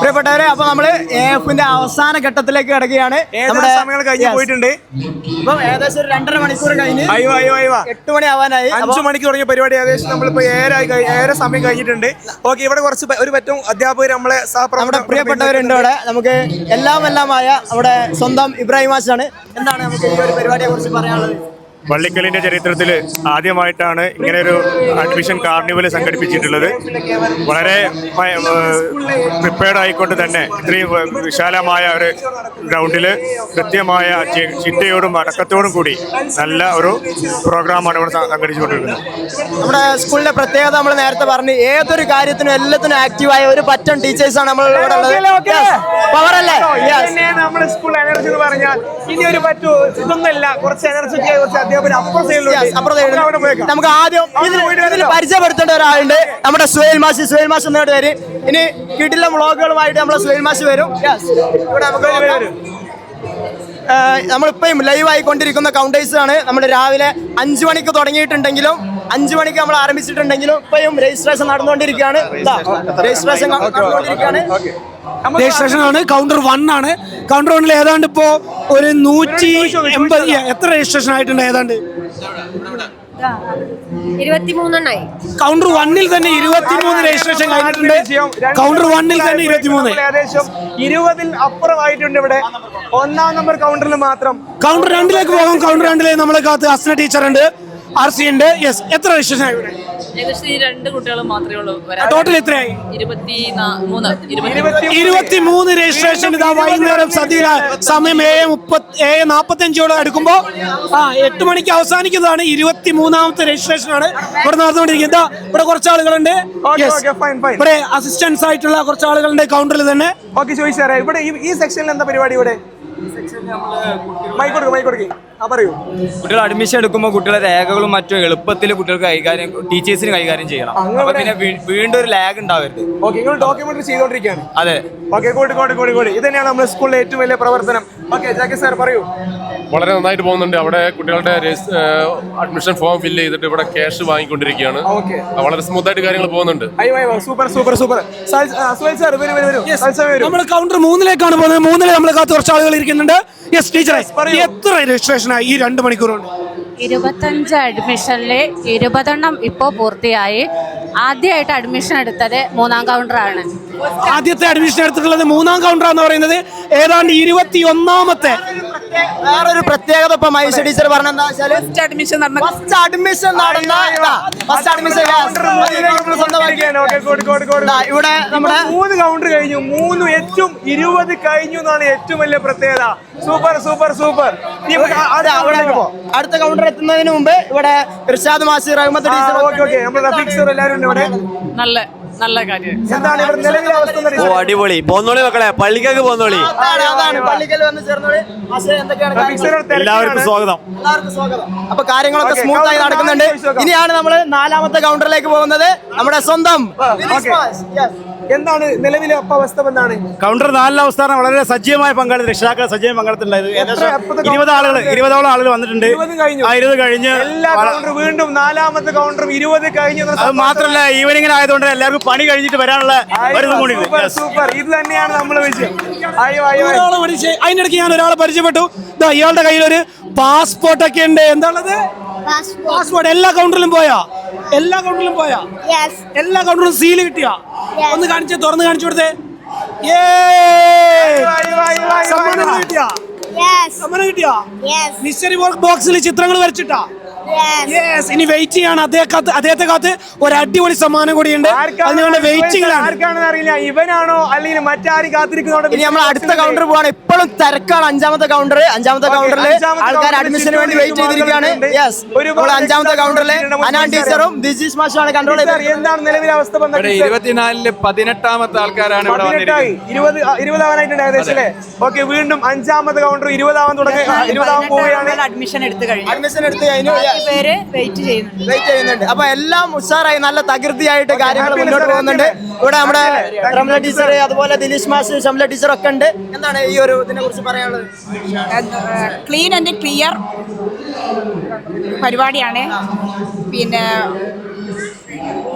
പ്രിയപ്പെട്ടവരെ അപ്പൊ നമ്മൾ എഫിന്റെ അവസാന ഘട്ടത്തിലേക്ക് കിടക്കുകയാണ്. സമയങ്ങൾ കഴിഞ്ഞ് പോയിട്ടുണ്ട്? ഇപ്പം ഏകദേശം ഒരു രണ്ടര മണിക്കൂർ കഴിഞ്ഞ് അയ്യോ അയ്യോ അയ്യോ. എട്ട് മണി ആവാനായി. അഞ്ചു മണിക്ക് തുടങ്ങിയ പരിപാടി ഏകദേശം നമ്മളിപ്പോ ഏഴായി ഏഴര സമയം കഴിഞ്ഞിട്ടുണ്ട്. ഓക്കെ ഇവിടെ കുറച്ച് ഒരു പറ്റും അധ്യാപകർ നമ്മളെ നമ്മുടെ പ്രിയപ്പെട്ടവരുണ്ട് ഇവിടെ നമുക്ക് എല്ലാം എല്ലാമായ നമ്മുടെ സ്വന്തം ഇബ്രാഹിം മാഷാണ്. എന്താണ് നമുക്ക് ഈ ഒരു പരിപാടിയെ കുറിച്ച് പറയാനുള്ളത്? പള്ളിക്കലിന്റെ ചരിത്രത്തിൽ ആദ്യമായിട്ടാണ് ഇങ്ങനെ ഒരു അഡ്മിഷൻ കാർണിവൽ സംഘടിപ്പിച്ചിട്ടുള്ളത്. വളരെ പ്രിപ്പയർഡ് ആയിക്കൊണ്ട് തന്നെ ഇത്രയും വിശാലമായ ഒരു ഗ്രൗണ്ടിൽ കൃത്യമായ ചിട്ടയോടും അടക്കത്തോടും കൂടി നല്ല ഒരു പ്രോഗ്രാമാണ് ഇവിടെ സംഘടിപ്പിച്ചുകൊണ്ടിരിക്കുന്നത് നമ്മുടെ സ്കൂളിലെ പ്രത്യേകത നമ്മൾ നേരത്തെ പറഞ്ഞു ഏതൊരു കാര്യത്തിനും എല്ലാത്തിനും ആക്റ്റീവായ ഒരു പറ്റം ടീച്ചേഴ്സാണ് ആണ് നമ്മൾ ഇവിടെ ഉള്ളത്. പവർ അല്ലേ. നമ്മുടെ സ്കൂൾ എനർജി എന്ന് പറഞ്ഞാൽ ഇനി ഒരു പറ്റൂ ഇതൊന്നല്ല കുറച്ച് എനർജി കുറച്ച് അധ്യാപകർ അപ്പുറം സൈഡിലുണ്ട് നമുക്ക് ആദ്യം ഇതിൽ പരിചയപ്പെടുത്തേണ്ട ഒരാളുണ്ട്. നമ്മുടെ സുഹേൽ മാഷി. സുഹേൽ മാഷ് എന്നോട് വരും ഇനി കിട്ടില്ല വ്ളോഗുകളുമായിട്ട് നമ്മുടെ സുഹേൽ മാഷ് വരും. ഇവിടെ നമുക്ക് നമ്മളിപ്പം ലൈവ് ആയിക്കൊണ്ടിരിക്കുന്ന കൗണ്ടേഴ്സ് ആണ്. നമ്മൾ രാവിലെ അഞ്ചു മണിക്ക് തുടങ്ങിയിട്ടുണ്ടെങ്കിലും അഞ്ചു മണിക്ക് നമ്മൾ ആരംഭിച്ചിട്ടുണ്ടെങ്കിലും ഇപ്പോഴും രജിസ്ട്രേഷൻ നടന്നുകൊണ്ടിരിക്കുകയാണ്. രജിസ്ട്രേഷൻ നടന്നുകൊണ്ടിരിക്കുകയാണ്. രജിസ്ട്രേഷൻ ആണ് കൗണ്ടർ വൺ ആണ്. കൗണ്ടർ വണ്ണിൽ ഏതാണ്ട് ഇപ്പോ ഒരു നൂറ്റി എൺപത് എത്ര രജിസ്ട്രേഷൻ ആയിട്ടുണ്ട് ഏതാണ്ട്? കൗണ്ടർ വണ്ണിൽ തന്നെ ഇരുപത്തിമൂന്ന് രജിസ്ട്രേഷൻ കഴിഞ്ഞിട്ടുണ്ട്. കൗണ്ടർ വണ്ണിൽ തന്നെ ഇരുപത്തിമൂന്ന്. ഏകദേശം ഇരുപതിൽ അപ്പുറമായിട്ടുണ്ട് ഇവിടെ. ഒന്നാം നമ്പർ കൗണ്ടറിൽ മാത്രം. കൗണ്ടർ രണ്ടിലേക്ക് പോകാം. കൗണ്ടർ രണ്ടിലേക്ക് നമ്മളെ കാത്ത് അസ്ന ടീച്ചർ ഉണ്ട്. ആർ സി ഉണ്ട് യെസ് എത്ര രജിസ്ട്രേഷൻ ആയി ഇവിടെ? ഏകദേശം ഈ രണ്ട് കുട്ടികളും മാത്രമേ ഉള്ളൂ. വരാൻ ടോട്ടൽ എത്രയായി? ഇരുപത്തി നാ- മൂന്ന്. ഇരുപത്തി ഇരുപത്തിമൂന്ന് രജിസ്ട്രേഷൻ ഇതാ വൈകുന്നേരം സദ്യ സമയം ഏഴ് മുപ്പത്തി ഏഴ് നാപ്പത്തി അഞ്ചോളം എടുക്കുമ്പോ ആ എട്ട് മണിക്ക് അവസാനിക്കുന്നതാണ് ഇരുപത്തി മൂന്നാമത്തെ രജിസ്ട്രേഷൻ ആണ് ഇവിടെ നടന്നുകൊണ്ടിരിക്കുന്നത്. ഇതാ ഇവിടെ കുറച്ച് ആളുകളുണ്ട്. ഇവിടെ അസിസ്റ്റൻസ് ആയിട്ടുള്ള കുറച്ച് ആളുകളുണ്ട് കൗണ്ടറിൽ തന്നെ ഓക്കെ ചോദിച്ചാറേ ഇവിടെ ഈ സെക്ഷനിൽ എന്താ പരിപാടി ഇവിടെ? മൈക്ക് കൊടുക്കും മൈക്ക് കൊടുക്കും. ആ പറയൂ. കുട്ടികൾ അഡ്മിഷൻ എടുക്കുമ്പോൾ കുട്ടികളെ രേഖകളും മറ്റും എളുപ്പത്തിൽ കുട്ടികൾക്ക് കൈകാര്യം ടീച്ചേഴ്സിന് കൈകാര്യം ചെയ്യണം. അപ്പൊ പിന്നെ വീണ്ടും ഒരു ലാഗ് ഉണ്ടാവരുത്. ഓക്കെ നിങ്ങൾ ഡോക്യുമെന്ററി ചെയ്തുകൊണ്ടിരിക്കുകയാണ് അതെ. ഓക്കെ കോടി കോടി കോടി കോടി. ഇത് തന്നെയാണ് നമ്മുടെ സ്കൂളിലെ ഏറ്റവും വലിയ പ്രവർത്തനം. ഓക്കെ ജാക്കി സാർ പറയൂ. വളരെ നന്നായിട്ട് പോകുന്നുണ്ട്. അവിടെ കുട്ടികളുടെ അഡ്മിഷൻ ഫോം ഫില്ല് ചെയ്തിട്ട് ഇവിടെ ക്യാഷ് വാങ്ങിക്കൊണ്ടിരിക്കുകയാണ്. ഓക്കെ വളരെ സ്മൂത്ത് ആയിട്ട് കാര്യങ്ങൾ പോകുന്നുണ്ട്. അയ്യോ അയ്യോ super super super Suhail sir വരൂ വരൂ വരൂ. സാൽ സാർ നമ്മൾ കൗണ്ടർ മൂന്നിലേക്കാണ് പോകുന്നത്. മൂന്നിൽ നമ്മളെ കാത്ത് കുറച്ച് ആളുകൾ ഇരിക്കുന്നുണ്ട്. യെസ് ടീച്ചറെ എത്ര രജിസ്ട്രേഷൻ ആയി ഈ രണ്ട് മണിക്കൂറുണ്ട് ഇരുപത്തഞ്ച് അഡ്മിഷനിൽ ഇരുപതെണ്ണം ഇപ്പോൾ പൂർത്തിയായി. ആദ്യമായിട്ട് അഡ്മിഷൻ എടുത്തത് മൂന്നാം കൗണ്ടറാണ് ആദ്യത്തെ അഡ്മിഷൻ എടുത്തിട്ടുള്ളത് മൂന്നാം കൗണ്ടർ എന്ന് പറയുന്നത്. ഏതാണ്ട് ഇരുപത്തി ഒന്നാമത്തെ വേറൊരു പ്രത്യേകത ഇപ്പൊ മൈസ ടീച്ചർ പറഞ്ഞ എന്താ വെച്ചാൽ അഡ്മിഷൻ നടന്ന ഫസ്റ്റ് അഡ്മിഷൻ നടന്ന ഫസ്റ്റ് അഡ്മിഷൻ ഓക്കെ കൂടി കൂടി കൂടി. ഇവിടെ നമ്മുടെ മൂന്ന് കൗണ്ടർ കഴിഞ്ഞു. മൂന്ന് ഏറ്റവും ഇരുപത് കഴിഞ്ഞു എന്നാണ് ഏറ്റവും വലിയ പ്രത്യേകത. Super super super. അടുത്ത കൗണ്ടർ എത്തുന്നതിന് മുമ്പ് ഇവിടെ Irshad Masi Rahmath teacher okay okay. നമ്മുടെ റഫീഖ് സർ എല്ലാവരും ഉണ്ട് ഇവിടെ. നല്ല നല്ല കാര്യം എന്താണ് ഇവിടെ നിലവിലെ അവസ്ഥ എന്ന് ഓ? അടിപൊളി പോന്നോളി മക്കളെ പള്ളിക്കൊക്കെ പോന്നോളി അതാണ് അതാണ് പള്ളിക്കൽ വന്ന് ചേർന്നോളി എന്തൊക്കെയാണ് കാര്യങ്ങൾ? എല്ലാവർക്കും എല്ലാവർക്കും സ്വാഗതം അപ്പൊ കാര്യങ്ങളൊക്കെ Okay, സ്മൂത്ത് ആയി നടക്കുന്നുണ്ട്. ഇനിയാണ് നമ്മൾ നാലാമത്തെ കൗണ്ടറിലേക്ക് പോകുന്നത് നമ്മുടെ സ്വന്തം ദിലീഷ് okay. Yes. എന്താണ് നിലവിലെ അപ്പ അവസ്ഥ എന്താണ്? കൗണ്ടർ നാലിലെ അവസ്ഥ വളരെ സജീവമായ പങ്കാളി രക്ഷിതാക്കൾ സജീവ പങ്കാളിത്തുണ്ടായത് ഏകദേശം എപ്പത്തെ ഇരുപത് ആളുകൾ ഇരുപതോളം ആളുകൾ വന്നിട്ടുണ്ട്. ഇരുപതും കഴിഞ്ഞു. വീണ്ടും നാലാമത്തെ കൗണ്ടറും ഇരുപത് കഴിഞ്ഞു അത് മാത്രമല്ല ഈവനിങ്ങിന് ആയതുകൊണ്ട് എല്ലാവർക്കും പണി കഴിഞ്ഞിട്ട് വരാനുള്ള ഒരു കൂടി സൂപ്പർ സൂപ്പർ. ഇത് തന്നെയാണ് നമ്മൾ അതിനിടയ്ക്ക് ഞാൻ ഒരാളെ പരിചയപ്പെട്ടു. ദാ ഇയാളുടെ കയ്യിൽ ഒരു പാസ്പോർട്ട് ഒക്കെ ഉണ്ട്. എന്താണത്? പാസ്പോർട്ട് എല്ലാ കൗണ്ടറിലും പോയാ? എല്ലാ കൗണ്ടറിലും പോയാ? എല്ലാ കൗണ്ടറിലും സീൽ കിട്ടിയാ? ഒന്ന് കാണിച്ചേ തുറന്ന് കാണിച്ചു കൊടുത്തേ. സമ്മാനം. കിട്ടിയാ? സമ്മാനം കിട്ടിയാ? മിസ്റ്ററി ബോക്സിൽ ചിത്രങ്ങൾ വരച്ചിട്ടാ? യെസ് ഇനി വെയിറ്റ് ചെയ്യാണ് അദ്ദേഹത്തെ അദ്ദേഹത്തെ കാത്ത് ഒരു അടിപൊളി സമ്മാനം കൂടിയുണ്ട്. വെയിറ്റിംഗിലാണ് ആർക്കാണെന്ന് അറിയില്ല. ഇവനാണോ അല്ലെങ്കിൽ മറ്റാരും കാത്തിരിക്കുന്നുണ്ട് ഇനി നമ്മൾ അടുത്ത കൗണ്ടർ പോവാണ്. ഇപ്പോഴും തിരക്കാണ് അഞ്ചാമത്തെ കൗണ്ടർ അഞ്ചാമത്തെ കൗണ്ടറിൽ ആൾക്കാർ അഡ്മിഷന് വേണ്ടി വെയിറ്റ് ചെയ്തിരിക്കുകയാണ്. യെസ് അഞ്ചാമത്തെ കൗണ്ടറിൽ അനാൻ ടീച്ചറും ദിജീഷ് മാഷുമാണ് കൺട്രോൾ ചെയ്തത്. എന്താണ് നിലവിലെ അവസ്ഥ? ഇരുപത്തിനാലിൽ പതിനെട്ടാമത്തെ ആൾക്കാരാണ് ഇരുപത് ഇരുപതാവാനായിട്ടുണ്ട് ഏകദേശം അല്ലേ? ഓക്കെ വീണ്ടും അഞ്ചാമത്തെ കൗണ്ടർ ഇരുപതാവാൻ തുടങ്ങി ആ, ഇരുപതാവാൻ പോവുകയാണ്. അഡ്മിഷൻ എടുത്ത് കഴിഞ്ഞു. അഡ്മിഷൻ എടുത്ത് കഴിഞ്ഞു. പേര് വെയിറ്റ് ചെയ്യുന്നുണ്ട്. വെയിറ്റ് ചെയ്യുന്നുണ്ട്. അപ്പൊ എല്ലാം ഉഷാറായി നല്ല തകൃതിയായിട്ട് കാര്യങ്ങൾ മുന്നോട്ട് പോകുന്നുണ്ട്. ഇവിടെ നമ്മുടെ? റംല ടീച്ചർ അതുപോലെ ദിലീഷ് മാഷ് ഷംല ടീച്ചർ ഒക്കെ ഉണ്ട്. എന്താണ് ഈ ഒരു ഇതിനെ കുറിച്ച് പറയാനുള്ളത്? ക്ലീൻ ആൻഡ് ക്ലിയർ പരിപാടിയാണ്. പിന്നെ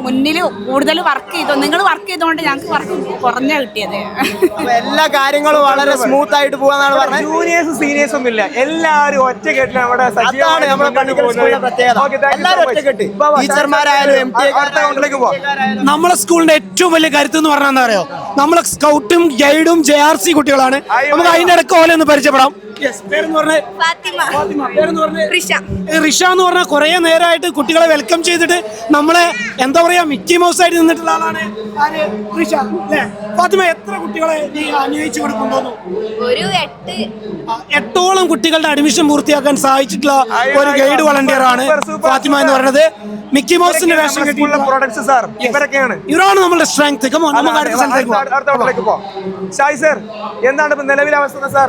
മുന്നിൽ കൂടുതൽ വർക്ക് ചെയ്തു. നിങ്ങൾ വർക്ക് ചെയ്തുകൊണ്ട് ഞങ്ങൾക്ക് വർക്ക് കുറഞ്ഞ കിട്ടിയത്. അപ്പൊ എല്ലാ കാര്യങ്ങളും വളരെ സ്മൂത്ത് ആയിട്ട് പോകാന്നാണ് പറഞ്ഞത്. ജൂനിയേഴ്സ് സീനിയേഴ്സ് ഒന്നും ഇല്ല എല്ലാവരും ഒറ്റക്കെട്ടിലാണ് നമ്മുടെ അതാണ് നമ്മുടെ പള്ളിക്കൽ സ്കൂളിലെ പ്രത്യേകത. എല്ലാവരും ഒറ്റക്കെട്ട്. ടീച്ചർമാരായാലും എം ടി അടുത്ത കൗണ്ടിലേക്ക് പോവാം. നമ്മളെ സ്കൂളിന്റെ ഏറ്റവും വലിയ കരുത്ത് എന്ന് പറഞ്ഞാൽ എന്താ അറിയോ? നമ്മളെ സ്കൗട്ടും ഗൈഡും ജെ ആർ സി കുട്ടികളാണ്. നമുക്ക് അതിന്റെ ഇടയ്ക്ക് ഓലെ ഒന്ന് പരിചയപ്പെടാം. Yes, പേരെന്ന് പറഞ്ഞേ ഫാത്തിമ. പേരെന്ന് പറഞ്ഞേ റിഷ റിഷ എന്ന് പറഞ്ഞാൽ കുറേ നേരമായിട്ട് കുട്ടികളെ വെൽക്കം ചെയ്തിട്ട് നമ്മളെ എന്താ പറയാ മിക്കി മൗസ് ആയിട്ട് നിന്നിട്ടുള്ള ആളാണ് ആര്? റിഷ അല്ലേ ഫാത്തിമ എത്ര കുട്ടികളെ നീ അന്വയിച്ചു കൊടുക്കുന്നു ഒരു എട്ട് എട്ടോളം കുട്ടികളുടെ അഡ്മിഷൻ പൂർത്തിയാക്കാൻ സഹായിച്ചിട്ടുള്ള ഒരു ഗൈഡ് വളണ്ടിയർ ആണ് ഫാത്തിമ എന്ന്. പറയുന്നത് മിക്കി മൗസിന്റെ വേഷം പ്രൊഡക്ട്സ് സാർ ഇവരൊക്കെയാണ്. ഇവരാണ് നമ്മുടെ സ്ട്രെങ്ത് ഷായ് സർ എന്താണ് ഇപ്പൊ നിലവിലെ അവസ്ഥ സാർ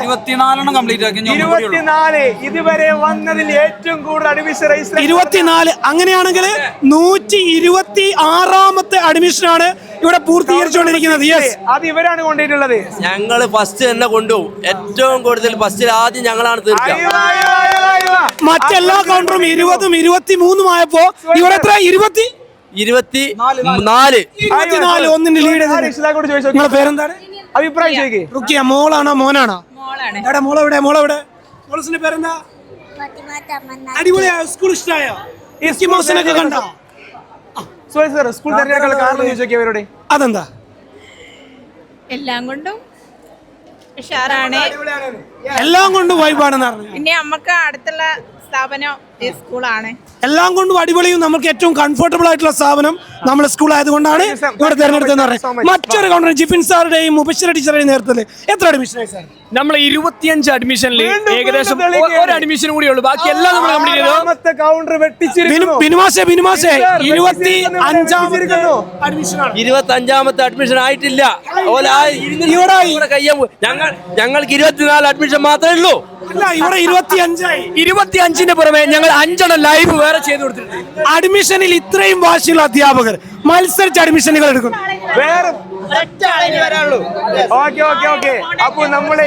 ഇരുപത്തിനാലെണ്ണം കംപ്ലീറ്റ് ആക്കി ഇരുപത്തിനാല് ഇതുവരെ വന്നതിൽ ഏറ്റവും കൂടുതൽ അഡ്മിഷൻ റേസ് ഇരുപത്തിനാല് അങ്ങനെയാണെങ്കിൽ നൂറ്റി ഇരുപത്തി ആറാമത്തെ അഡ്മിഷനാണ് ഇവിടെ പൂർത്തീകരിച്ചുകൊണ്ടിരിക്കുന്നത്. യെസ് അത് ഇവരാണ് കൊണ്ടിട്ടുള്ളത് ഞങ്ങൾ ഫസ്റ്റ് തന്നെ കൊണ്ടുപോകും. ഏറ്റവും കൂടുതൽ ഫസ്റ്റിൽ ആദ്യം ഞങ്ങളാണ് തീർക്കുക. മറ്റെല്ലാ കൗണ്ടറും ഇരുപതും ഇരുപത്തി മൂന്നും ആയപ്പോ ഇവിടെ എത്ര? ഇരുപത്തി? ഇരുപത്തി നാല് ഇരുപത്തിനാല് ഒന്നിന്റെ ലീഡ് നിങ്ങളെ പേരെന്താണ്? അഭിപ്രായം ചോദിക്കേ. റുക്കിയ മോളാണോ മോനാണോ? എവിടെ മോളെവിടെ മോളെവിടെ? മോളസിന്റെ പേരെന്താ? അടിപൊളിയാ സ്കൂൾ ഇഷ്ടമായോ ഈ മോസിനൊക്കെ കണ്ടോ? സോറി സാർ സ്കൂൾ തിരഞ്ഞെടുക്കാനുള്ള കാരണം ചോദിച്ചു അതെന്താ? എല്ലാം കൊണ്ടും ഉഷാറാണ്. എല്ലാം കൊണ്ടും വൈബാണെന്ന് പറഞ്ഞു പിന്നെ നമുക്ക് അടുത്തുള്ള സ്ഥാപനം ഈ സ്കൂളാണ്. എല്ലാം കൊണ്ടും അടിപൊളിയും നമുക്ക് ഏറ്റവും കംഫർട്ടബിൾ ആയിട്ടുള്ള സ്ഥാപനം നമ്മുടെ സ്കൂൾ ആയതുകൊണ്ടാണ് ഇവിടെ തിരഞ്ഞെടുത്തെന്ന് പറയുന്നത് മറ്റൊരു കൗണ്ടർ ജിഫിൻ സാറുടെയും മുബശ്ശിര ടീച്ചറുടെയും നേതൃത്വത്തിൽ എത്ര അഡ്മിഷൻ ആയി സാർ നമ്മൾ ഇരുപത്തിയഞ്ച് അഡ്മിഷനിൽ ഏകദേശം ഒരു അഡ്മിഷൻ കൂടി ഉള്ളൂ. ബാക്കി എല്ലാം നമ്മൾ കംപ്ലീറ്റ് ചെയ്തു കൗണ്ടർ വെട്ടിച്ചിരിക്കുന്നു. ബിനുമാസെ ബിനുമാസെ ഇരുപത്തി അഞ്ചാമത്തെ അഡ്മിഷനാണ് ഇരുപത്തി അഞ്ചാമത്തെ അഡ്മിഷൻ ആയിട്ടില്ല. ഞങ്ങൾ ഞങ്ങൾക്ക് ഇരുപത്തിനാല് അഡ്മിഷൻ മാത്രമേ ഉള്ളൂ. അല്ല ഇവിടെ ഇരുപത്തി അഞ്ചായി ഇരുപത്തി അഞ്ചിന്റെ പുറമെ ഞങ്ങൾ അഞ്ചെണ്ണം ലൈവ് വേറെ ചെയ്തു കൊടുത്തിട്ടുണ്ട് അഡ്മിഷനിൽ ഇത്രയും വാശിയുള്ള അധ്യാപകർ മത്സരിച്ച് അഡ്മിഷനുകൾ എടുക്കും വേറെ ഓക്കെ ഓക്കെ ഓക്കെ അപ്പൊ നമ്മളെ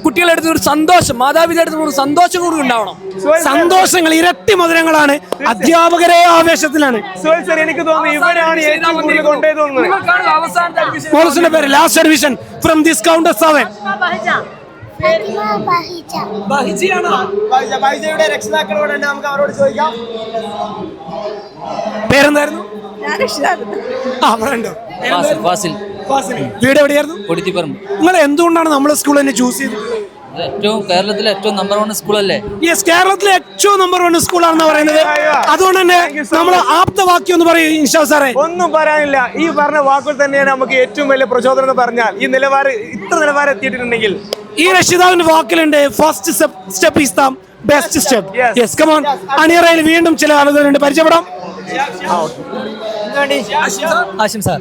കുട്ടികളുടെ അടുത്ത് ഒരു സന്തോഷം മാതാപിതാക്കളുടെ ഒരു സന്തോഷം കൂടി ഉണ്ടാവണം സന്തോഷങ്ങൾ ഇരട്ടി മധുരങ്ങളാണ് അധ്യാപകരെ ആവേശത്തിലാണ് എനിക്ക് തോന്നുന്നു അവസാന പേര് last admission from this counter seven ബൈജയുടെ രക്ഷിതാക്കളോട് തന്നെ നമുക്ക് അവരോട് ചോദിക്കാം. പേരെന്തായിരുന്നു? വീട് എവിടെയായിരുന്നു? കൊടുത്തിപ്പറമ്പ് നിങ്ങൾ എന്തുകൊണ്ടാണ് നമ്മളെ സ്കൂൾ തന്നെ ചൂസ് ചെയ്തത്? ഏറ്റവും കേരളത്തിലെ ഏറ്റവും നമ്പർ വൺ സ്കൂളല്ലേ യെസ് കേരളത്തിലെ ഏറ്റവും നമ്പർ വൺ സ്കൂളാണെന്ന് പറയുന്നത്. അതുകൊണ്ട് തന്നെ നമ്മൾ ആപ്തവാക്യം എന്ന് പറയും ഇൻഷാ സാറേ. ഒന്നും പറയാനില്ല. ഈ പറഞ്ഞ വാക്കുകൾ തന്നെയാണ് നമുക്ക് ഏറ്റവും വലിയ പ്രചോദനം എന്ന് പറഞ്ഞാൽ ഈ നിലവാരം ഇത്ര നിലവാരം എത്തിയിട്ടുണ്ടെങ്കിൽ ഈ രക്ഷിതാവിന്റെ വാക്കിലുണ്ട് first step is the best step yes come on അണിയറയിൽ വീണ്ടും ചില ആളുകളുണ്ട്. പരിചയപ്പെടാം. Asham sir.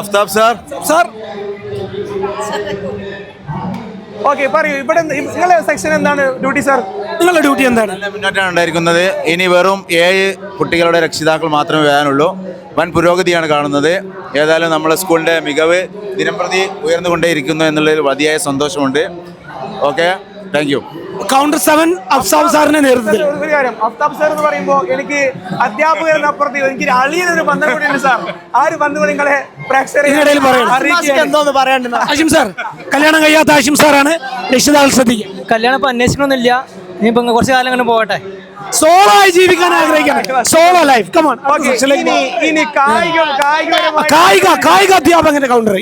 Aftab sir. Sir. Okay പറയൂ. ഇവിടെ നിങ്ങളുടെ സെക്ഷൻ എന്താണ് ഡ്യൂട്ടി സാർ നിങ്ങളുടെ ഡ്യൂട്ടി എന്താണ്? മുന്നേറ്റമാണ് ഉണ്ടായിരിക്കുന്നത് ഇനി വെറും ഏഴ് കുട്ടികളുടെ രക്ഷിതാക്കൾ മാത്രമേ വരാനുള്ളൂ. വൻ പുരോഗതിയാണ് കാണുന്നത്. ഏതായാലും നമ്മുടെ സ്കൂളിന്റെ മികവ് ദിനംപ്രതി ഉയർന്നുകൊണ്ടേയിരിക്കുന്നു എന്നുള്ളതിൽ വലിയ സന്തോഷമുണ്ട്. Okay? Thank you counter seven Aftab സാറിന്റെ നേതൃത്വത്തിൽ ഒരു ഒരു കാര്യം അഫ്താബ് സാർ എന്ന് പറയുമ്പോൾ എനിക്ക് അധ്യാപകരനപ്പുറത്ത് എനിക്ക് ഒരു അളിയനൊരു ബന്ധം കൂടിയുണ്ട് സാർ. ആ ഒരു ബന്ധം കൂടി നിങ്ങളെ പ്രേക്ഷകരെ ഇതിനിടയിൽ പറയണം. അറിയിക്കുകയാണ്. എന്തോന്ന് പറയണ്ടെന്ന് ആഷിം സാർ കല്യാണം കഴിയാത്ത ആഷിം സാറാണ് രക്ഷിതാക്കൾ ശ്രദ്ധിക്കുക. കല്യാണം ഇപ്പൊ അന്വേഷിക്കണമെന്നില്ല. ഇനിയിപ്പോ കുറച്ച് കാലം അങ്ങനെ പോകട്ടെ. സോളോ ആയി ജീവിക്കാൻ ആഗ്രഹിക്കണം. സോളോ ലൈഫ് കമോൺ ഇനി ഇനി കായികം കായിക കായിക അധ്യാപകന്റെ കൗണ്ടർ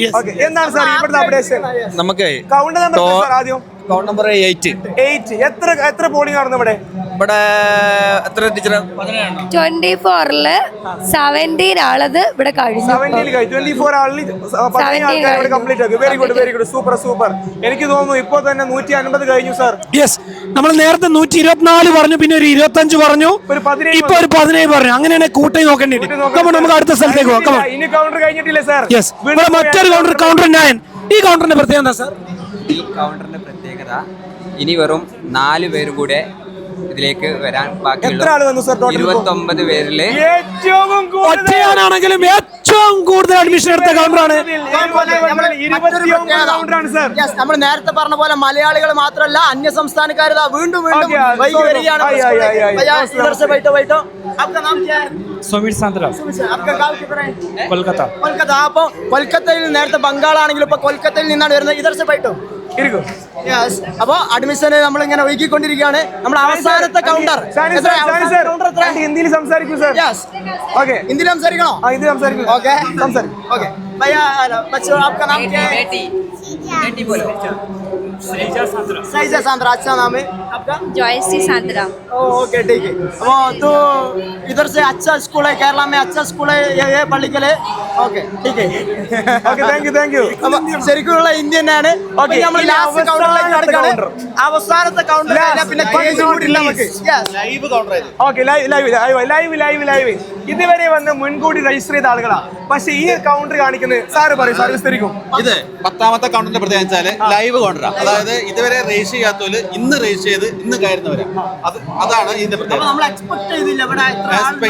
എന്താണ് സാർ ഇവിടുത്തെ അപ്ഡേഷൻ നമുക്ക് കൗണ്ട് നമ്പർ സാർ ആദ്യം? കൗണ്ട് നമ്പർ എയ്റ്റ് എയ്റ്റ് എത്ര എത്ര പോളിംഗ് നടന്നു ഇവിടെ? ഇവിടെ എത്ര ടീച്ചർ ട്വന്റി ഫോറിൽ സെവന്റീൻ ആളത് ഇവിടെ കഴിഞ്ഞു. ട്വന്റി ഫോർ ആളിൽ ഇവിടെ കംപ്ലീറ്റ് ആക്കി. Very good very good super super എനിക്ക് തോന്നുന്നു ഇപ്പോ തന്നെ നൂറ്റി അൻപത് കഴിഞ്ഞു സാർ യെസ് നമ്മൾ നേരത്തെ നൂറ്റി ഇരുപത്തിനാല് പറഞ്ഞു പിന്നെ ഒരു ഇരുപത്തി അഞ്ച് പറഞ്ഞു ഇപ്പൊ ഒരു പതിനേഴ് പറഞ്ഞു. അങ്ങനെയാണ് കൂട്ടി നോക്കേണ്ടി നമുക്ക് അടുത്ത സ്ഥലത്തേക്ക് പോകാം. ഇനി കൗണ്ടർ കഴിഞ്ഞിട്ടില്ല സാർ യെസ് ഇവിടെ മറ്റൊരു കൗണ്ടർ കൗണ്ടർ നയൻ ഈ കൗണ്ടറിന്റെ പ്രത്യേകത എന്താ സാർ ഈ കൗണ്ടറിന്റെ പ്രത്യേകത സാധ്യത ഇനി വെറും നാല് പേരും കൂടെ ഇതിലേക്ക് വരാൻ ബാക്കിയുള്ള. ഇരുപത്തൊമ്പത് പേരിൽ ഏറ്റവും ഏറ്റവും കൂടുതൽ അഡ്മിഷൻ എടുത്ത നമ്മൾ നേരത്തെ പറഞ്ഞ പോലെ മലയാളികൾ മാത്രമല്ല അന്യ സംസ്ഥാനക്കാർ വീണ്ടും വീണ്ടും വരികയാണ് കൊൽക്കത്ത. കൊൽക്കത്ത. അപ്പോൾ കൊൽക്കത്തയിൽ നേരത്തെ ബംഗാളാണെങ്കിലും ഇപ്പൊ കൊൽക്കത്തയിൽ നിന്നാണ് വരുന്നത്. ഇതർസ പൈട്ടോ ഇരിക്കും. അപ്പോൾ അഡ്മിഷനെ നമ്മൾ ഇങ്ങനെ ഒഴുകിക്കൊണ്ടിരിക്കുകയാണ് നമ്മൾ അവസാനത്തെ കൗണ്ടർ ഹിന്ദിയിൽ സംസാരിക്കൂ സാർ ഓക്കെ ഹിന്ദിയിൽ സംസാരിക്കണോ? ഹിന്ദി സംസാരിക്കും. ഓക്കെ സംസാരിക്കും. ഓക്കെ ഭയ്യ ബച്ചോ ആപ്കാ നാം ക്യാ क्या है सहीजा सांद्रा अच्छा नाम है आपका ജോയശ്രീ സാന്ദ്ര ओ, ओके ठीक है वो तो इधर से अच्छा स्कूल है केरला में अच्छा स्कूल है ये, ये पढ़ने के लिए ओके ठीक है okay thank you thank you അപ്പൊ ശരിക്കുള്ള ഇന്ത്യൻ ആണ് Okay, നമ്മൾ ഇനി ലാസ്റ്റ് കൗണ്ടറിലേക്ക് അവസാനത്തെ കടക്കാണ് counter. അവസാനത്തെ കൗണ്ടർ Last പിന്നെ but കേസ് not കൂടി ഇല്ല നമുക്ക് least. Yes. Okay live live live live live live ഇതുവരെ വന്ന് മുൻകൂടി രജിസ്റ്റർ ചെയ്ത ആളുകളാ. പക്ഷെ ഈ കൗണ്ടർ കാണിക്കുന്നത് സാറ് പറയും സാർ വിസ്തരിക്കും. ഇത് പത്താമത്തെ കൗണ്ടറിന്റെ പ്രത്യേകത വെച്ചാൽ ലൈവ് കൗണ്ടറാ അതായത് ഇതുവരെ രജിസ്റ്റർ ചെയ്യാത്തവര് ഇന്ന് രജിസ്റ്റർ ചെയ്ത് ഇന്ന് കയറുന്നവരാ. അത് അതാണ് ഇതിന്റെ പ്രത്യേകത. നമ്മൾ എക്സ്പെക്ട്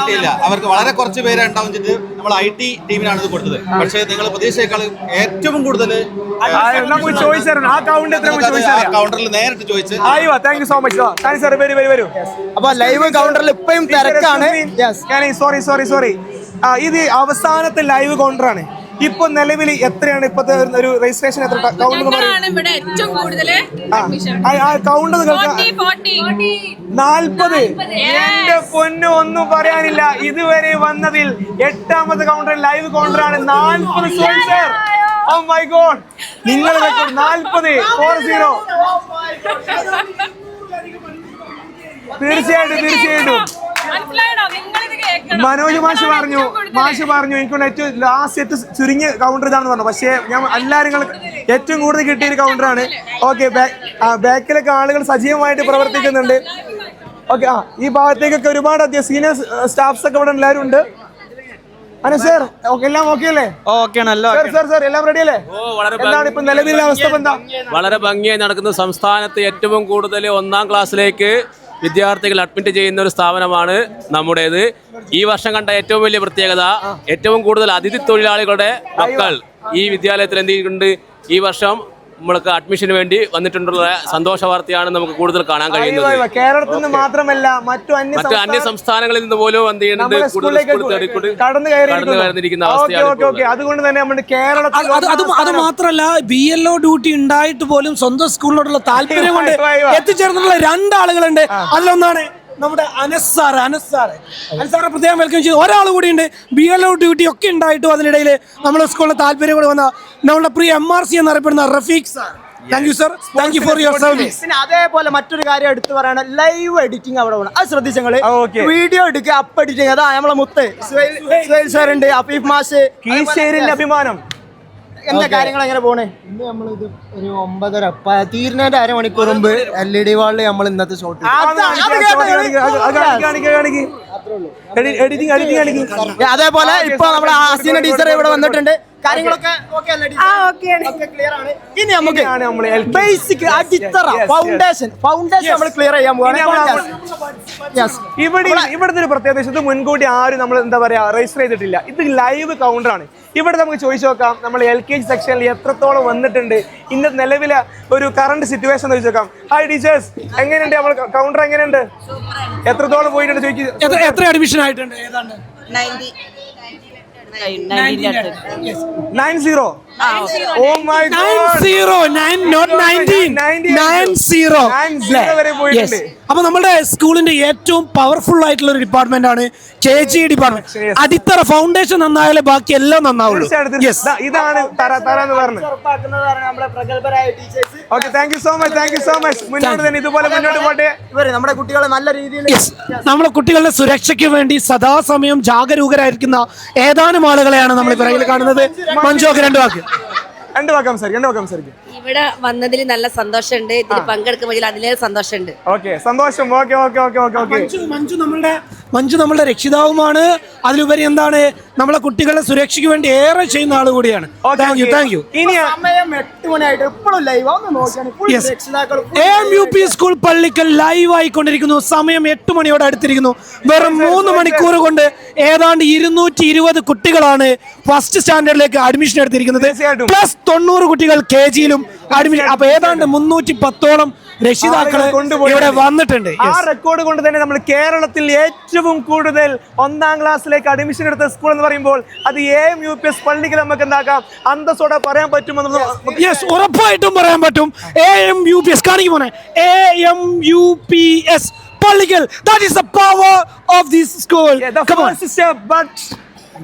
ചെയ്യില്ല. അവർക്ക് വളരെ കുറച്ച് പേരെ ഉണ്ടാവും ചെയ്ത് നമ്മൾ ഐ ടി ടീമിനാണ് ഇത് കൊടുത്തത്. പക്ഷേ നിങ്ങൾ പ്രതീക്ഷയേക്കാൾ ഏറ്റവും കൂടുതൽ നമുക്ക് ചോദിച്ചറിയണം ആ കൗണ്ടറിൽ നേരിട്ട് ചോദിച്ച് അയ്യോ thank you so much thank sir വരൂ വരൂ വരൂ. അപ്പൊ ലൈവ് കൗണ്ടറിൽ ഇപ്പയും തിരക്കാണ്. യെസ് സോറി സോറി ഇത് അവസാനത്തെ ലൈവ് കൗണ്ടറാണ് ആണ്. ഇപ്പൊ നിലവിൽ എത്രയാണ് ഇപ്പത്തെ ഒരു രജിസ്ട്രേഷൻ എത്ര കൗണ്ട് ഏറ്റവും കൂടുതൽ ആ കൗണ്ട് നിങ്ങൾക്ക് നാൽപ്പത്. എന്റെ പൊന്നു ഒന്നും പറയാനില്ല. ഇതുവരെ വന്നതിൽ എട്ടാമത്തെ കൗണ്ടർ ലൈവ് കൗണ്ടറാണ് ആണ്. നാൽപ്പത് സർ ഓ മൈ ഗോഡ് നിങ്ങൾ നാൽപ്പത് ഫോർ സീറോ തീർച്ചയായിട്ടും തീർച്ചയായിട്ടും. മനോജ് മാഷ് പറഞ്ഞു മാഷ് പറഞ്ഞു എനിക്കൊണ്ട് ഏറ്റവും ലാസ്റ്റ് ഏറ്റവും ചുരുങ്ങിയ കൗണ്ടർ ഇതാണെന്ന് പറഞ്ഞു. പക്ഷേ ഞാൻ എല്ലാവരും ഏറ്റവും കൂടുതൽ കിട്ടിയ ഒരു കൗണ്ടറാണ് ഓക്കെ ബാക്കിലൊക്കെ ആളുകൾ സജീവമായിട്ട് പ്രവർത്തിക്കുന്നുണ്ട്. ഓക്കെ ആ ഈ ഭാഗത്തേക്കൊക്കെ ഒരുപാട് അധികം സീനിയർ സ്റ്റാഫ്സ് ഒക്കെ ഇവിടെ എല്ലാവരും ഉണ്ട്. അനു സർ ഓക്കെ എല്ലാം ഓക്കെ അല്ലേ? ഓക്കെ നല്ല സർ സർ സർ എല്ലാം റെഡി അല്ലേ? എന്താണ് ഇപ്പൊ നിലവിലെ അവസ്ഥ എന്താ? വളരെ ഭംഗിയായി നടക്കുന്ന സംസ്ഥാനത്ത് ഏറ്റവും കൂടുതൽ ഒന്നാം ക്ലാസ്സിലേക്ക് വിദ്യാർത്ഥികൾ അഡ്മിറ്റ് ചെയ്യുന്ന ഒരു സ്ഥാപനമാണ് നമ്മുടേത്. ഈ വർഷം കണ്ട ഏറ്റവും വലിയ പ്രത്യേകത ഏറ്റവും കൂടുതൽ അതിഥി തൊഴിലാളികളുടെ മക്കൾ ഈ വിദ്യാലയത്തിൽ എന്ത് ഈ വർഷം നമ്മൾക്ക് അഡ്മിഷന് വേണ്ടി വന്നിട്ടുള്ള സന്തോഷ വാർത്തയാണ് നമുക്ക് കൂടുതൽ കാണാൻ കഴിയുന്നത്. കേരളത്തിൽ നിന്ന് മാത്രമല്ല മറ്റു അന്യ മറ്റ് അന്യ സംസ്ഥാനങ്ങളിൽ നിന്ന് പോലും എന്ത് ചെയ്യുന്നുണ്ട് കടന്നു കയറിയിരിക്കുന്ന. അവസ്ഥയാണ് ഓക്കെ ഓക്കെ അതുകൊണ്ട് തന്നെ നമ്മുടെ കേരളത്തിൽ അത് മാത്രല്ല ബി എൽ ഒ ഡ്യൂട്ടി ഉണ്ടായിട്ട് പോലും സ്വന്തം സ്കൂളിനോടുള്ള താല്പര്യം കൊണ്ട് എത്തിച്ചേർന്നിട്ടുള്ള രണ്ടാളുകളുണ്ട് അതിലൊന്നാണ് നമ്മുടെ അനസ് സാറ് അനസ് സാറ് അനസ് സാറെ പ്രത്യേകം വെൽക്കം ചെയ്തു. ഒരാൾ കൂടി ഉണ്ട്. ബി എൽ ഒ ഡ്യൂട്ടി ഒക്കെ ഉണ്ടായിട്ടും അതിനിടയിൽ നമ്മുടെ സ്കൂളിൽ താല്പര്യം കൂടെ വന്ന നമ്മുടെ പ്രിയ എം ആർ സി എന്നറിയപ്പെടുന്ന Rafeeq sir thank you sir thank you for your service പിന്നെ അതേപോലെ മറ്റൊരു കാര്യം എടുത്തു പറയണ. ലൈവ് എഡിറ്റിംഗ് അവിടെ വേണം അത് ശ്രദ്ധിച്ചു ഞങ്ങൾ. വീഡിയോ എടുക്കുക അപ്പ് എഡിറ്റിംഗ് അതാ നമ്മളെ മുത്ത്. സുഹൈൽ- സുഹൈൽ. സാർ ഉണ്ട്. അഫീഫ് മാഷ്. അഭിമാനം. എന്താ കാര്യങ്ങൾ എങ്ങനെ പോണേ? ഇന്ന് നമ്മളിത് ഒരു ഒമ്പതര തീരുന്നതിന്റെ അരമണിക്കൂർ മുമ്പ് എൽ ഇ ഡി വാളിൽ നമ്മൾ ഇന്നത്തെ ഷോട്ട് എഡിറ്റിംഗ് എഡിറ്റിംഗ് എഡിറ്റിംഗ് അതേപോലെ ഇപ്പൊ നമ്മുടെ ആസീന ടീച്ചർ ഇവിടെ വന്നിട്ടുണ്ട്. കാര്യങ്ങളൊക്കെ ഓക്കെ അല്ലേ ക്ലിയർ ആണ്. ഇനി നമുക്ക്. ബേസിക് അടിത്തറ. ഫൗണ്ടേഷൻ ഫൗണ്ടേഷൻ നമ്മൾ ക്ലിയർ ചെയ്യാൻ പോവാണ്. ഇവിടെ ഇവിടുത്തെ ഒരു പ്രത്യേകത ഇത് മുൻകൂട്ടി ആരും നമ്മൾ എന്താ പറയാ രജിസ്റ്റർ ചെയ്തിട്ടില്ല. ഇത് ലൈവ് കൗണ്ടർ ആണ്. ഇവിടെ നമുക്ക് ചോദിച്ചു നോക്കാം നമ്മൾ എൽ കെ ജി സെക്ഷനിൽ എത്രത്തോളം വന്നിട്ടുണ്ട്? ഇന്ന് നിലവിലെ ഒരു കറണ്ട് സിറ്റുവേഷൻ ചോദിച്ചു നോക്കാം. ഹായ് ടീച്ചേഴ്സ് എങ്ങനെയുണ്ട് നമ്മൾ കൗണ്ടർ എങ്ങനെയുണ്ട്? എത്രത്തോളം പോയിട്ടുണ്ട് ചോദിക്കും എത്ര അഡ്മിഷൻ ആയിട്ടുണ്ട്? ഏതാണ്ട് നയൻ സീറോ പോയിട്ടുണ്ട്. അപ്പൊ നമ്മുടെ സ്കൂളിന്റെ ഏറ്റവും പവർഫുൾ ആയിട്ടുള്ള ഒരു ഡിപ്പാർട്ട്മെന്റ് ആണ് കെ ജി ഡിപ്പാർട്ട്മെന്റ്. അടിത്തറ ഫൗണ്ടേഷൻ നന്നായാലേ ബാക്കി എല്ലാം നന്നാവുള്ളൂ. ഇതാണ് okay thank you so much thank you so much മുന്നോട്ട് തന്നെ ഇതുപോലെ മുന്നോട്ട് പോട്ടെ. നമ്മുടെ കുട്ടികളെ നല്ല രീതിയിൽ നമ്മുടെ കുട്ടികളുടെ സുരക്ഷയ്ക്ക് വേണ്ടി സദാസമയം ജാഗരൂകരായിരിക്കുന്ന ഏതാനും ആളുകളെയാണ് നമ്മൾ പിറകിൽ കാണുന്നത്. മഞ്ജുവൊക്കെ രണ്ടു വാക്ക്. രണ്ട് വാക്കാം സംസാരിക്കും രണ്ട് വാക്കാം സംസാരിക്കും ഇവിടെ വന്നതിൽ നല്ല സന്തോഷമുണ്ട്. ഇതിൽ പങ്കെടുക്കുമ്പോൾ അതിലേറെ സന്തോഷമുണ്ട്. ഓക്കെ സന്തോഷം. Okay okay okay okay okay. Manju Manju നമ്മളുടെ മഞ്ജു നമ്മളുടെ രക്ഷിതാവുമാണ്. അതിലുപരി എന്താണ്? നമ്മളെ കുട്ടികളുടെ സുരക്ഷയ്ക്ക് വേണ്ടി ഏറെ ചെയ്യുന്ന ആൾ കൂടിയാണ്. താങ്ക് യു താങ്ക് യു ഇനി സമയം എട്ട് മണിയായിട്ട് എപ്പോഴും ലൈവ് ഒന്ന് നോക്കിയാണ്. full രക്ഷിതാക്കൾ A M U P school Pallikkal live ആയിക്കൊണ്ടിരിക്കുന്നു. സമയം എട്ട് മണിയോട് അടുത്തിരിക്കുന്നു. വെറും മൂന്ന് മണിക്കൂർ കൊണ്ട് ഏതാണ്ട് ഇരുന്നൂറ്റി ഇരുപത് കുട്ടികളാണ് ഫസ്റ്റ് സ്റ്റാൻഡേർഡിലേക്ക് അഡ്മിഷൻ എടുത്തിരിക്കുന്നത്. പ്ലസ് തൊണ്ണൂറ് കുട്ടികൾ കെ ജിയിലും അഡ്മിഷൻ അപ്പൊ ഏതാണ്ട് മുന്നൂറ്റി പത്തോളം രക്ഷിതാക്കൾ ഇവിടെ വന്നിട്ടുണ്ട്. ആ റെക്കോർഡ് കൊണ്ട് തന്നെ നമ്മൾ കേരളത്തിൽ ഏറ്റവും കൂടുതൽ ഒന്നാം ക്ലാസ്സിലേക്ക് അഡ്മിഷൻ എടുത്ത സ്കൂൾ എന്ന് പറയുമ്പോൾ അത് A M U P S പള്ളിക്ക് നമുക്ക് എന്താക്കാം? അന്തസ്സോടെ പറയാൻ പറ്റുമെന്ന് യെസ് ഉറപ്പായിട്ടും പറയാൻ പറ്റും. A M U P S കാണിക്കും മോനെ. A M U P S Pallikkal. That is the power of this school but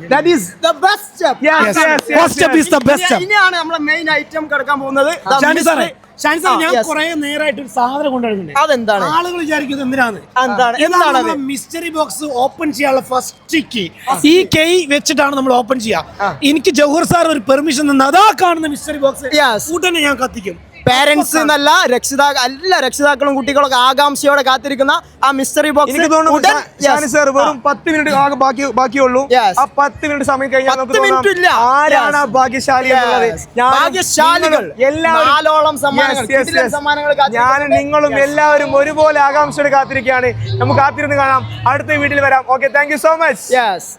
that is The best step. yes, Yes. yes, yes, First step yes. is the best step. ഇനിയാണ് നമ്മളെ main item കിടക്കാൻ പോകുന്നത് ഷാനി സാറേ Shani sir ഞാൻ yes. കുറെ നേരമായിട്ട് ഒരു സാധനം കൊണ്ടുവരുന്നുണ്ട് അതെന്താണ് ആളുകൾ വിചാരിക്കുന്നത് എന്തിനാണ് എന്താണ്? എന്താണത്? മിസ്റ്ററി ബോക്സ് ഓപ്പൺ ചെയ്യാനുള്ള ഫസ്റ്റ് കീ ഈ കൈ വെച്ചിട്ടാണ് നമ്മൾ ഓപ്പൺ ചെയ്യുക എനിക്ക് ജൗഹർ സാർ ഒരു പെർമിഷൻ തന്ന അതാ കാണുന്ന മിസ്റ്ററി ബോക്സ് Yes. ഉടനെ ഞാൻ കത്തിക്കും പാരന്റ്സ് എന്നല്ല രക്ഷിതാക്കൾ എല്ലാ രക്ഷിതാക്കളും കുട്ടികളൊക്കെ ആകാംക്ഷയോടെ കാത്തിരിക്കുന്ന ആ മിസ്റ്ററി ബോക്സ് എനിക്ക് തോന്നുന്നു സാർ വെറും പത്ത് മിനിറ്റ് ആകെ ബാക്കി ബാക്കിയുള്ളൂ. ആ പത്ത് മിനിറ്റ് സമയം കഴിഞ്ഞാൽ പത്ത് minute ഇല്ല. ആരാണ് ആ. ഭാഗ്യശാലി ഭാഗ്യശാലികൾ. നിങ്ങളും എല്ലാവരും സമ്മാനങ്ങൾ. ഞാനും നിങ്ങളും എല്ലാവരും ഒരുപോലെ ആകാംക്ഷയോടെ കാത്തിരിക്കുകയാണ്. നമുക്ക് കാത്തിരുന്ന് കാണാം. അടുത്ത വീട്ടിൽ വരാം. Okay thank you so much yes